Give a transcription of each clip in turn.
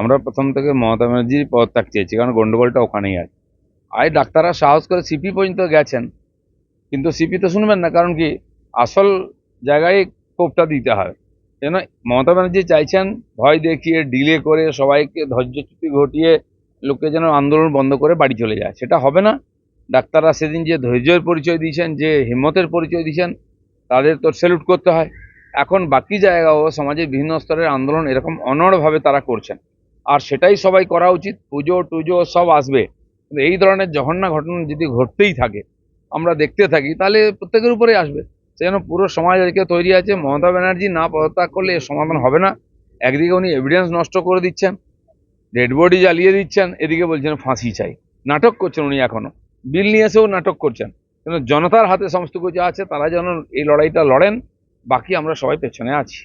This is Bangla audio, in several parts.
আমরা প্রথম থেকে মমতা ব্যানার্জির পদত্যাগ চেয়েছি, কারণ গন্ডগোলটা ওখানেই আছে। আয় ডাক্তাররা সাহস করে সিপি পর্যন্ত গেছেন, কিন্তু সিপি তো শুনবেন না, কারণ কি আসল জায়গায় কোপটা দিতে হয়। কেন? মমতা ব্যানার্জি চাইছেন ভয় দেখিয়ে ডিলে করে সবাইকে ধৈর্যচ্যুতি ঘটিয়ে লোকে যেন আন্দোলন বন্ধ করে বাড়ি চলে যায়। সেটা হবে না। ডাক্তাররা সেদিন যে ধৈর্যের পরিচয় দিয়েছেন, যে হিম্মতের পরিচয় দিয়েছেন, তাদের তো স্যালুট করতে হয়। এখন বাকি জায়গাও সমাজের বিভিন্ন স্তরের আন্দোলন এরকম অনড়ভাবে তারা করছেন। আর সেটাই সবাই করা উচিত পুজো টুজো সব আসবে। কিন্তু এই ধরনের জঘন্য ঘটনা যদি ঘটতেই থাকে আমরা দেখতে থাকি তাহলে প্রত্যেকের উপরেই আসবে। সেজন্য পুরো সমাজ আজকে তৈরি আছে মমতা ব্যানার্জি না পদত্যাগ করলে এর সমাধান হবে না। একদিকে উনি এভিডেন্স নষ্ট করে দিচ্ছেন ডেড বডি জ্বালিয়ে দিচ্ছেন এদিকে বলছেন ফাঁসি চাই। নাটক করছেন উনি এখনও বিল নিয়ে এসেও নাটক করছেন। কিন্তু জনতার হাতে সমস্ত কিছু আছে তারা যেন এই লড়াইটা লড়েন বাকি আমরা সবাই পেছনে আছি।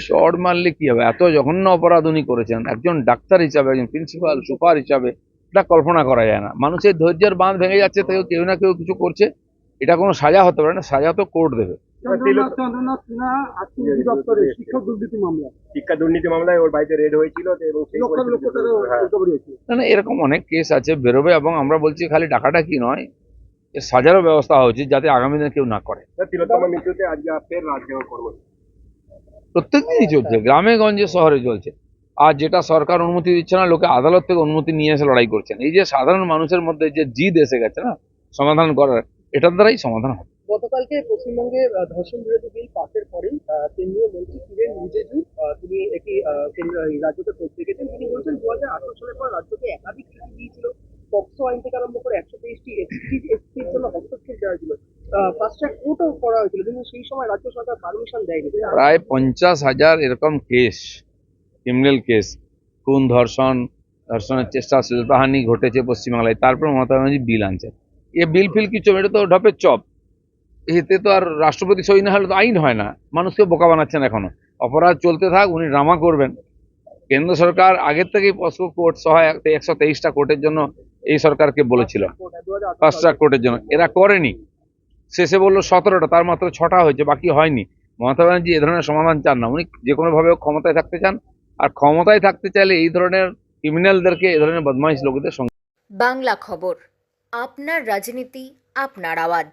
শর্ট মারলে কি হবে? এত জঘন্য অপরাধ উনি করেছেন। একজন ডাক্তার হিসাবে একজন প্রিন্সিপাল সুপার হিসাবে এটা কল্পনা করা যায় না। মানুষের ধৈর্যের বাঁধ ভেঙে যাচ্ছে তাই কেউ না কেউ কিছু করছে। এটা কোনো সাজা হতে পারে না সাজা তো কোর্ট দেবে। হ্যাঁ। না এরকম অনেক কেস আছে বেরোবে এবং আমরা বলছি খালি টাকাটা কি নয় সাজারও ব্যবস্থা হওয়া উচিত যাতে আগামী দিনে কেউ না করে। প্রত্যেক দিনই চলছে গ্রামে গঞ্জে শহরে চলছে। আর যেটা সরকার অনুমতি দিচ্ছে না লোকে আদালত থেকে অনুমতি নিয়ে এসে লড়াই করছেন। এই যে সাধারণ মানুষের মধ্যে যে জিদ এসে গেছে না সমাধান করার এটার দ্বারাই সমাধান হবে। গতকালকে পশ্চিমবঙ্গে ধর্ষণ বিরোধী বিল পাশের পরেই কেন্দ্রীয় মন্ত্রী কিরেন রিজিজু তিনি একটি রাজ্যকে পৌঁছে গেছেন তিনি বলছেন দু হাজার আঠারো সালের পর রাজ্যকে একাধিক দিয়েছিল। পক্সো আইন থেকে আরম্ভ করে একশো তেইশটি এসপির জন্য হস্তক্ষেপ দেওয়া হয়েছিল ফাস্ট কোর্টও করা হয়েছিল কিন্তু সেই সময় রাজ্য সরকার পারমিশন দেয়নি। প্রায় পঞ্চাশ হাজার এরকম কেস ক্রিমিনাল কেস খুন ধর্ষণ ধর্ষণের চেষ্টা শিল্পহানি ঘটেছে পশ্চিমবাংলায় তারপর মমতা ব্যানার্জি বিল আনছে এ বিল ফিল কিছু এটা তো ঢপের চপ। এতে তো আর রাষ্ট্রপতি সই না হলে তো আইন হয় না মানুষকে বোকা বানাচ্ছেন এখনও। অপরাধ চলতে থাক উনি ড্রামা করবেন। কেন্দ্র সরকার আগের থেকেই পস্কো কোর্ট সহ একশো তেইশটা কোর্টের জন্য এই সরকারকে বলেছিল। ফাস্ট ট্র্যাক কোর্টের জন্য। এরা করেনি। শেষে বলল, সতেরোটা, তার মাত্র ছটা হয়েছে, বাকি হয়নি। মমতা ব্যানার্জি এ ধরনের সমাধান চান না। উনি যে কোনোভাবে ক্ষমতায় থাকতে চান। আর ক্ষমতায় থাকতে চাইলে এই ধরনের ক্রিমিনালদেরকে এ ধরনের বদমাইশ লোকদের সঙ্গে বাংলা খবর, আপনার রাজনীতি, আপনার আওয়াজ।